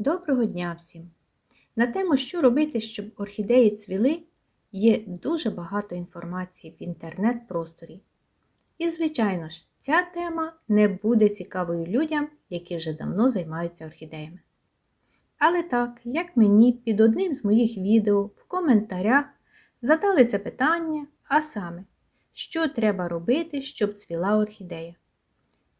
Доброго дня всім! На тему, що робити, щоб орхідеї цвіли, є дуже багато інформації в інтернет-просторі. І, звичайно ж, ця тема не буде цікавою людям, які вже давно займаються орхідеями. Але так, як мені під одним з моїх відео в коментарях задали це питання, а саме, що треба робити, щоб цвіла орхідея,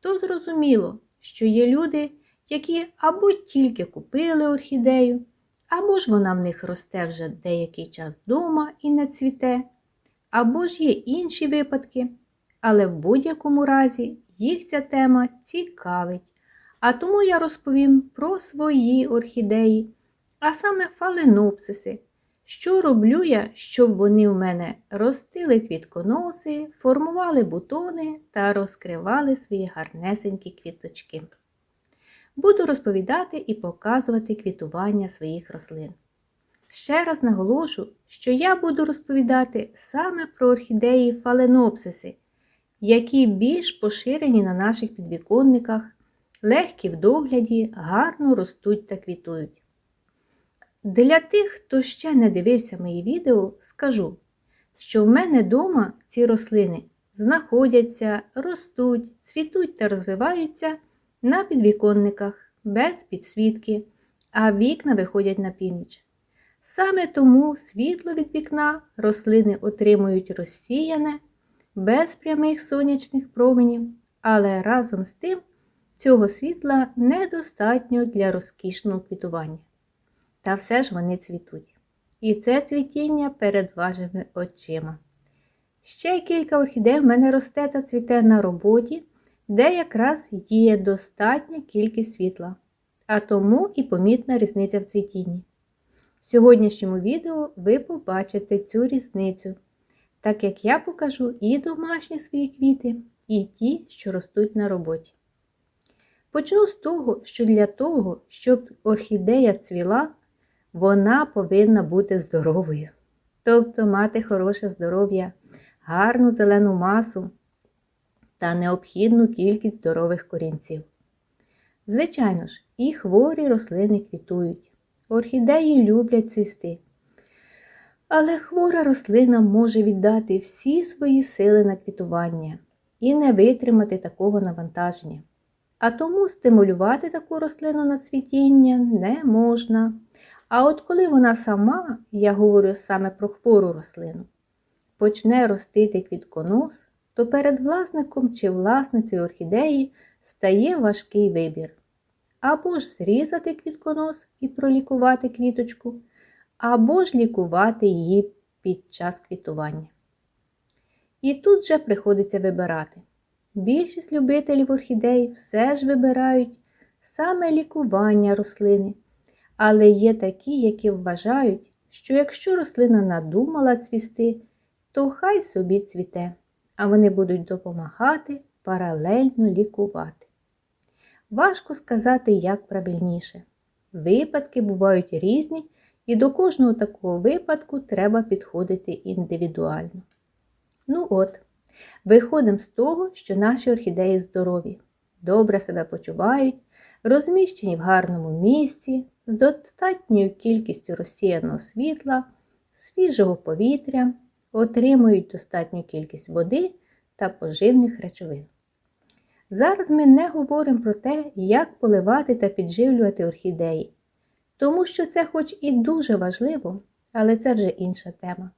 то зрозуміло, що є люди, які або тільки купили орхідею, або ж вона в них росте вже деякий час вдома і не цвіте, або ж є інші випадки, але в будь-якому разі їх ця тема цікавить. А тому я розповім про свої орхідеї, а саме фаленопсиси, що роблю я, щоб вони в мене ростили квітконоси, формували бутони та розкривали свої гарнесенькі квіточки. Буду розповідати і показувати квітування своїх рослин. Ще раз наголошу, що я буду розповідати саме про орхідеї фаленопсиси, які більш поширені на наших підвіконниках, легкі в догляді, гарно ростуть та квітують. Для тих, хто ще не дивився мої відео, скажу, що в мене вдома ці рослини знаходяться, ростуть, цвітуть та розвиваються на підвіконниках, без підсвітки, а вікна виходять на північ. Саме тому світло від вікна рослини отримують розсіяне, без прямих сонячних променів, але разом з тим цього світла недостатньо для розкішного квітування. Та все ж вони цвітуть. І це цвітіння перед вашими очима. Ще кілька орхідей в мене росте та цвіте на роботі де якраз є достатня кількість світла, а тому і помітна різниця в цвітінні. В сьогоднішньому відео ви побачите цю різницю, так як я покажу і домашні свої квіти, і ті, що ростуть на роботі. Почну з того, що для того, щоб орхідея цвіла, вона повинна бути здоровою. Тобто мати хороше здоров'я, гарну зелену масу, та необхідну кількість здорових корінців. Звичайно ж, і хворі рослини квітують. Орхідеї люблять цвісти. Але хвора рослина може віддати всі свої сили на квітування і не витримати такого навантаження. А тому стимулювати таку рослину на цвітіння не можна. А от коли вона сама, я говорю саме про хвору рослину, почне ростити квітконос, то перед власником чи власницею орхідеї стає важкий вибір. Або ж зрізати квітконос і пролікувати квіточку, або ж лікувати її під час квітування. І тут же приходиться вибирати. Більшість любителів орхідей все ж вибирають саме лікування рослини, але є такі, які вважають, що якщо рослина надумала цвісти, то хай собі цвіте а вони будуть допомагати паралельно лікувати. Важко сказати, як правильніше. Випадки бувають різні, і до кожного такого випадку треба підходити індивідуально. Ну от, виходимо з того, що наші орхідеї здорові, добре себе почувають, розміщені в гарному місці, з достатньою кількістю розсіяного світла, свіжого повітря отримують достатню кількість води та поживних речовин. Зараз ми не говоримо про те, як поливати та підживлювати орхідеї, тому що це хоч і дуже важливо, але це вже інша тема.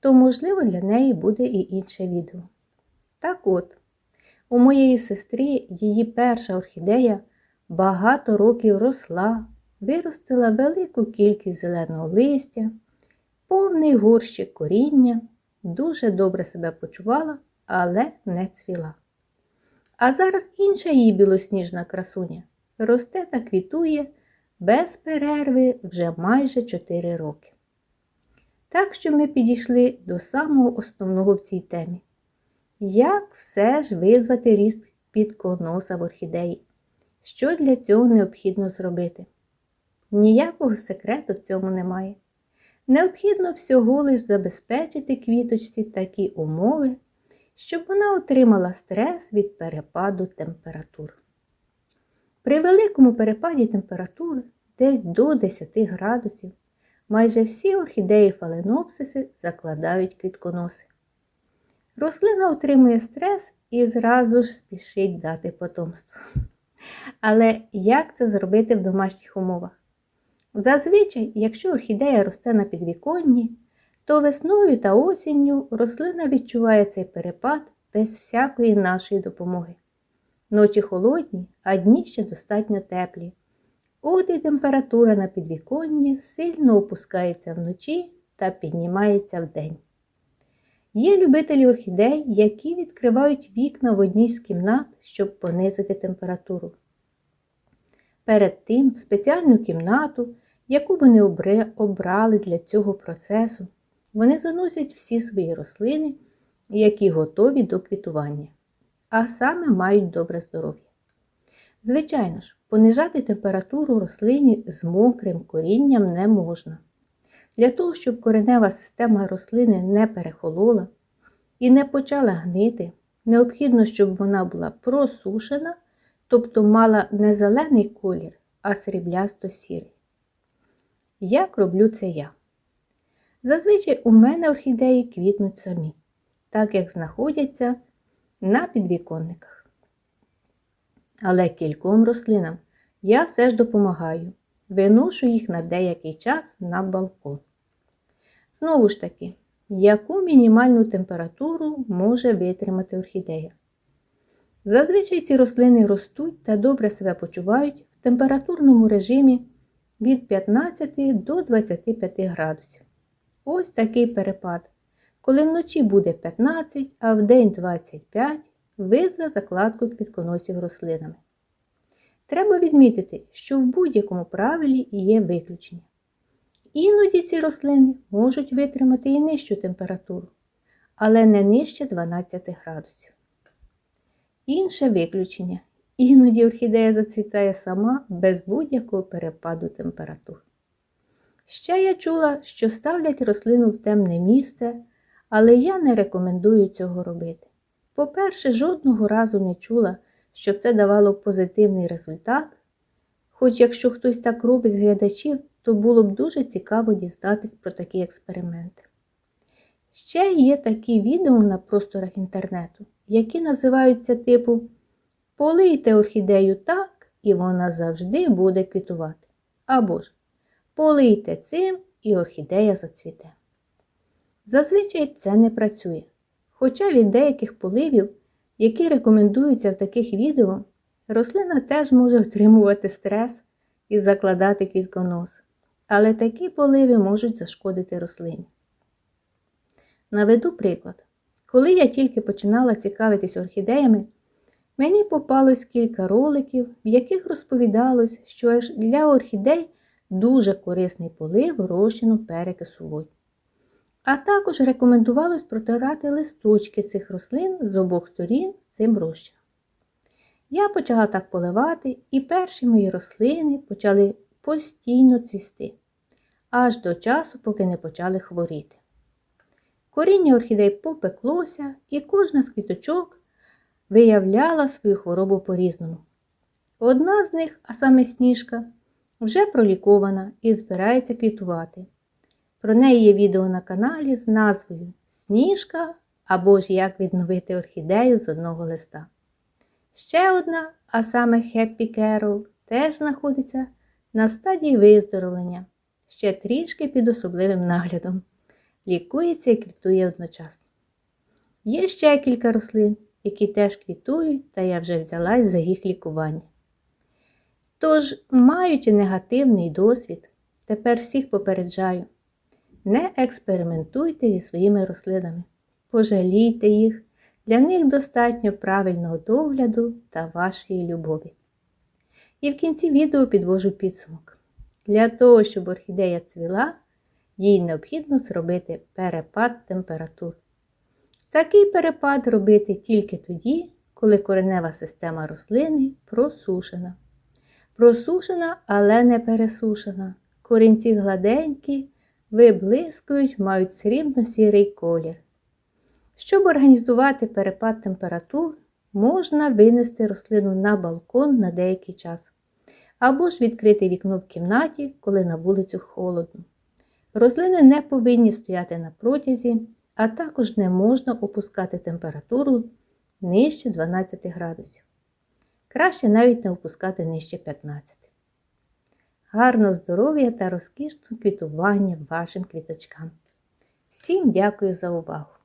То, можливо, для неї буде і інше відео. Так от, у моєї сестри її перша орхідея багато років росла, виростила велику кількість зеленого листя повний горщик коріння, дуже добре себе почувала, але не цвіла. А зараз інша її білосніжна красуня росте та квітує без перерви вже майже 4 роки. Так що ми підійшли до самого основного в цій темі. Як все ж визвати ріст підконоса в орхідеї? Що для цього необхідно зробити? Ніякого секрету в цьому немає. Необхідно всього лиш забезпечити квіточці такі умови, щоб вона отримала стрес від перепаду температур. При великому перепаді температур десь до 10 градусів, майже всі орхідеї фаленопсиси закладають квітконоси. Рослина отримує стрес і зразу ж спішить дати потомство. Але як це зробити в домашніх умовах? Зазвичай, якщо орхідея росте на підвіконні, то весною та осінню рослина відчуває цей перепад без всякої нашої допомоги. Ночі холодні, а дні ще достатньо теплі. От і температура на підвіконні сильно опускається вночі та піднімається вдень. Є любителі орхідей, які відкривають вікна в одній з кімнат, щоб понизити температуру. Перед тим в спеціальну кімнату, яку вони обрали для цього процесу, вони заносять всі свої рослини, які готові до квітування, а саме мають добре здоров'я. Звичайно ж, понижати температуру рослині з мокрим корінням не можна. Для того, щоб коренева система рослини не перехолола і не почала гнити, необхідно, щоб вона була просушена, тобто мала не зелений колір, а сріблясто-сірий. Як роблю це я? Зазвичай у мене орхідеї квітнуть самі, так як знаходяться на підвіконниках. Але кільком рослинам я все ж допомагаю, виношу їх на деякий час на балкон. Знову ж таки, яку мінімальну температуру може витримати орхідея? Зазвичай ці рослини ростуть та добре себе почувають в температурному режимі від 15 до 25 градусів. Ось такий перепад. Коли вночі буде 15, а в день 25, визве закладку квітконосів рослинами. Треба відмітити, що в будь-якому правилі є виключення. Іноді ці рослини можуть витримати і нижчу температуру, але не нижче 12 градусів. Інше виключення. Іноді орхідея зацвітає сама без будь-якого перепаду температур. Ще я чула, що ставлять рослину в темне місце, але я не рекомендую цього робити. По-перше, жодного разу не чула, щоб це давало позитивний результат. Хоч якщо хтось так робить з глядачів, то було б дуже цікаво дізнатись про такі експерименти. Ще є такі відео на просторах інтернету, які називаються типу Полийте орхідею так, і вона завжди буде квітувати. Або ж полийте цим і орхідея зацвіте. Зазвичай це не працює. Хоча від деяких поливів, які рекомендуються в таких відео, рослина теж може отримувати стрес і закладати квітконос. Але такі поливи можуть зашкодити рослині. Наведу приклад. Коли я тільки починала цікавитись орхідеями, мені попалось кілька роликів, в яких розповідалось, що для орхідей дуже корисний полив розчину перекису водню. А також рекомендувалось протирати листочки цих рослин з обох сторін цим розчином. Я почала так поливати, і перші мої рослини почали постійно цвісти, аж до часу, поки не почали хворіти. Коріння орхідей попеклося, і кожна з квіточок виявляла свою хворобу по-різному. Одна з них, а саме сніжка, вже пролікована і збирається квітувати. Про неї є відео на каналі з назвою Сніжка або ж як відновити орхідею з одного листа. Ще одна, а саме Happy Carol, теж знаходиться на стадії виздоровлення, ще трішки під особливим наглядом. Лікується і квітує одночасно. Є ще кілька рослин, які теж квітують, та я вже взялась за їх лікування. Тож, маючи негативний досвід, тепер всіх попереджаю. Не експериментуйте зі своїми рослинами, пожалійте їх, для них достатньо правильного догляду та вашої любові. І в кінці відео підвожу підсумок. Для того, щоб орхідея цвіла, їй необхідно зробити перепад температур. Такий перепад робити тільки тоді, коли коренева система рослини просушена. Просушена, але не пересушена. Корінці гладенькі виблискують, мають срібно-сірий колір. Щоб організувати перепад температур, можна винести рослину на балкон на деякий час. або ж відкрити вікно в кімнаті, коли на вулицю холодно. Рослини не повинні стояти на протязі, а також не можна опускати температуру нижче 12 градусів. Краще навіть не опускати нижче 15. Гарного здоров'я та розкішного квітування вашим квіточкам. Всім дякую за увагу!